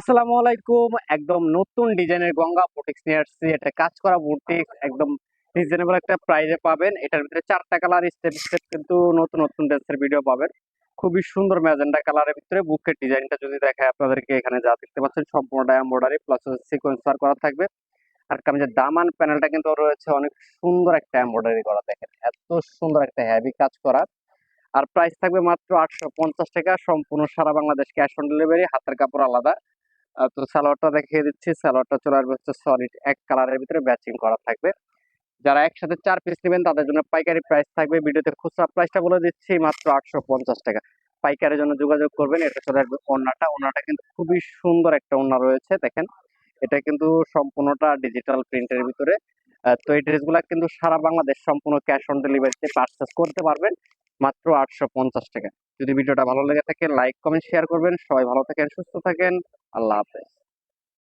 আসসালামু আলাইকুম। একদম নতুন ডিজাইনের গঙ্গা বুটিক্স নিয়ে আসছি। এটা কাজ করা বুটিক্স, একদম রিজনেবল একটা প্রাইসে পাবেন। এটার ভিতরে চারটা কালার স্টেপ স্টেপ কিন্তু নতুন নতুন ড্রেসের ভিডিও পাবেন। খুবই সুন্দর ম্যাজেন্ডা কালারের ভিতরে বুকের ডিজাইনটা যদি দেখায় আপনাদেরকে, এখানে যা দেখতে পাচ্ছেন সম্পূর্ণটা এমব্রয়ডারি প্লাস সিকোয়েন্স করা থাকবে। আর কাম যে দামান প্যানেলটা কিন্তু রয়েছে, অনেক সুন্দর একটা এমব্রয়ডারি করা দেখেন। এত সুন্দর একটা হেভি কাজ করা। আর প্রাইস থাকবে মাত্র আটশো পঞ্চাশ টাকা। সম্পূর্ণ সারা বাংলাদেশ ক্যাশ অন ডেলিভারি হাতের কাপড় আলাদা। তো সালোয়ারটা দেখিয়ে দিচ্ছি। সালোয়ারটা চলে আসবে হচ্ছে সলিড এক কালারের ভিতরে ব্যাচিং করা থাকবে। যারা একসাথে চার পিস নেবেন, তাদের জন্য পাইকারি প্রাইস থাকবে। ভিডিওতে খুচরা প্রাইসটা বলে দিচ্ছি মাত্র আটশো পঞ্চাশ টাকা। পাইকারের জন্য যোগাযোগ করবেন। এটা চলে আসবে ওনাটা ওড়নাটা কিন্তু খুবই সুন্দর একটা ওড়না রয়েছে, দেখেন। এটা কিন্তু সম্পূর্ণটা ডিজিটাল প্রিন্টের ভিতরে। তো এই ড্রেসগুলো কিন্তু সারা বাংলাদেশ সম্পূর্ণ ক্যাশ অন ডেলিভারিতে পারচেস করতে পারবেন মাত্র আটশো পঞ্চাশ টাকা। যদি ভিডিওটা ভালো লেগে থাকে লাইক কমেন্ট শেয়ার করবেন। সবাই ভালো থাকেন, সুস্থ থাকেন। আল্লাহ হাফেজ।